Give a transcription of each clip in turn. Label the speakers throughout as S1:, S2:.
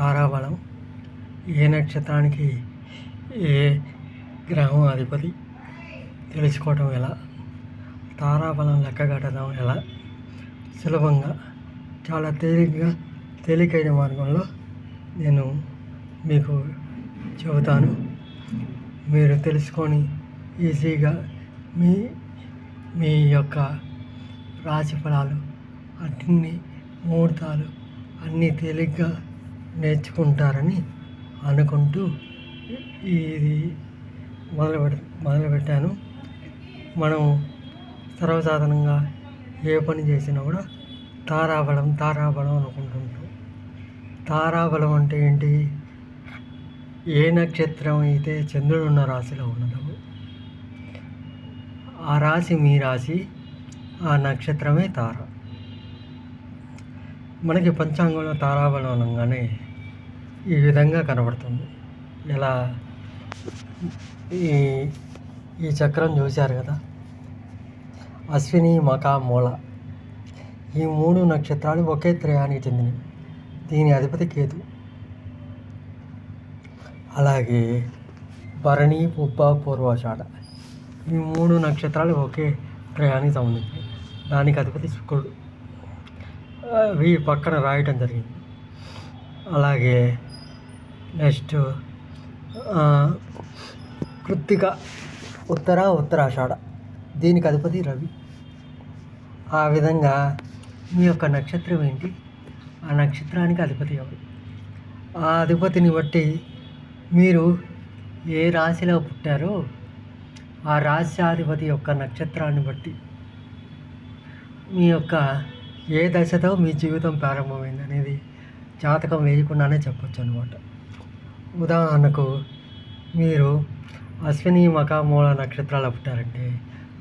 S1: తారాబలం. ఏ నక్షత్రానికి ఏ గ్రహం అధిపతి? తెలుసుకోవటం ఎలా? తారాబలం లెక్కగట్టడం ఎలా? సులభంగా చాలా తేలికగా తేలికైన మార్గంలో నేను మీకు చెబుతాను. మీరు తెలుసుకొని ఈజీగా మీ మీ యొక్క రాశి ఫలాలు అన్ని ముహూర్తాలు అన్నీ తేలిగ్గా నేర్చుకుంటారని అనుకుంటూ ఇది మొదలు పెడ మొదలుపెట్టాను. మనం సర్వసాధారణంగా ఏ పని చేసినా కూడా తారాబలం తారాబలం అనుకుంటుంటాం తారాబలం అంటే ఏంటి? ఏ నక్షత్రం అయితే చంద్రుడు ఉన్న రాశిలో ఉన్నదో ఆ రాశి మీ రాశి ఆ నక్షత్రమే తార. మనకి పంచాంగంలో తారాబలం అనగానే ఈ విధంగా కనబడుతుంది. ఇలా ఈ ఈ చక్రం చూశారు కదా? అశ్విని మక మూల. ఈ మూడు నక్షత్రాలు ఒకే త్రయానికి చెందినవి. దీని అధిపతి కేతు. అలాగే భరణి పుబ్బ పూర్వాషాఢ ఈ మూడు నక్షత్రాలు ఒకే త్రయానికి సంబంధించినవి. దానికి అధిపతి శుక్రుడు. అవి పక్కన రాయటం జరిగింది. అలాగే నెక్స్ట్ కృత్తిక ఉత్తర ఉత్తరాషాఢ. దీనికి అధిపతి రవి. ఆ విధంగా మీ యొక్క నక్షత్రం ఏంటి? ఆ నక్షత్రానికి అధిపతి ఎవరు? ఆ అధిపతిని బట్టి మీరు ఏ రాశిలో పుట్టారో ఆ రాశ్యాధిపతి యొక్క నక్షత్రాన్ని బట్టి మీ యొక్క ఏ దశతో మీ జీవితం ప్రారంభమైంది అనేది జాతకం వేయకుండానే చెప్పొచ్చు అనమాట ఉదాహరణకు మీరు అశ్విని మకామూల నక్షత్రాలు పుట్టారంటే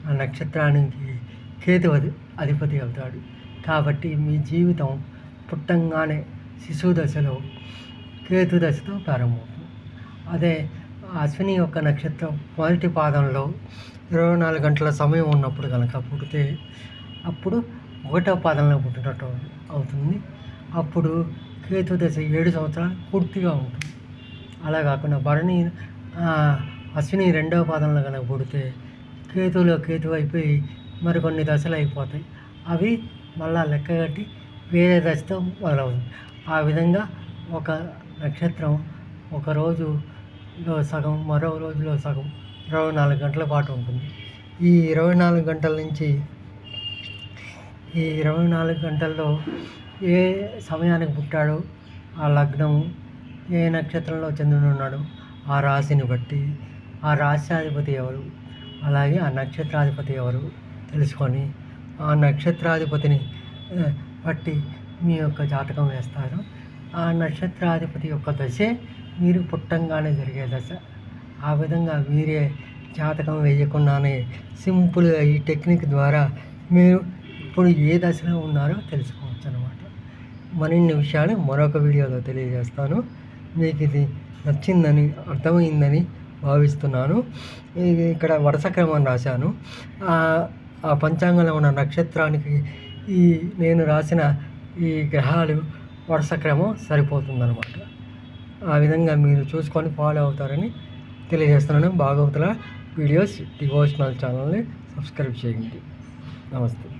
S1: ఆ నక్షత్రానికి కేతు అధి అధిపతి అవుతాడు. కాబట్టి మీ జీవితం పుట్టంగానే శిశువు దశలో కేతు దశతో ప్రారంభమవుతుంది. అదే అశ్విని యొక్క నక్షత్రం మొదటి పాదంలో ఇరవై నాలుగు గంటల సమయం ఉన్నప్పుడు కనుక పుడితే అప్పుడు ఒకటో పాదంలో పుట్టినట్టు అవుతుంది. అప్పుడు కేతు దశ ఏడు సంవత్సరాలు పూర్తిగా ఉంటుంది. అలా కాకుండా భరణి అశ్విని రెండవ పాదంలో కనుక పుడితే కేతులో కేతు అయిపోయి మరికొన్ని దశలు అయిపోతాయి. అవి మళ్ళా లెక్క కట్టి వేరే దశతో మొదలవుతుంది. ఆ విధంగా ఒక నక్షత్రం ఒక రోజులో సగం మరో రోజులో సగం ఇరవై నాలుగు గంటల పాటు ఉంటుంది. ఈ ఇరవై నాలుగు గంటల నుంచి ఈ ఇరవై నాలుగు గంటల్లో ఏ సమయానికి పుట్టాడో ఆ లగ్నం ఏ నక్షత్రంలో చంద్రుడు ఉన్నాడు ఆ రాశిని బట్టి ఆ రాశ్యాధిపతి ఎవరు? అలాగే ఆ నక్షత్రాధిపతి ఎవరు? తెలుసుకొని ఆ నక్షత్రాధిపతిని బట్టి మీ యొక్క జాతకం వేస్తారు. ఆ నక్షత్రాధిపతి యొక్క దశే మీరు పుట్టంగానే జరిగే దశ. ఆ విధంగా మీరే జాతకం వేయకుండానే సింపుల్గా ఈ టెక్నిక్ ద్వారా మీరు ఇప్పుడు ఏ దశలో ఉన్నారో తెలుసుకోవచ్చు అనమాట మరిన్ని విషయాలు మరొక వీడియోలో తెలియజేస్తాను. మీకు ఇది నచ్చిందని అర్థమైందని భావిస్తున్నాను. ఇది ఇక్కడ వరుస క్రమం రాశాను. ఆ ఆ పంచాంగంలో ఉన్న నక్షత్రానికి ఈ నేను రాసిన ఈ గ్రహాలు వరుస క్రమం సరిపోతుందన్నమాట. ఆ విధంగా మీరు చూసుకొని ఫాలో అవుతారని తెలియజేస్తున్నాను. భాగవతుల వీడియోస్ డివోషనల్ ఛానల్ని సబ్స్క్రైబ్ చేయండి. నమస్తే.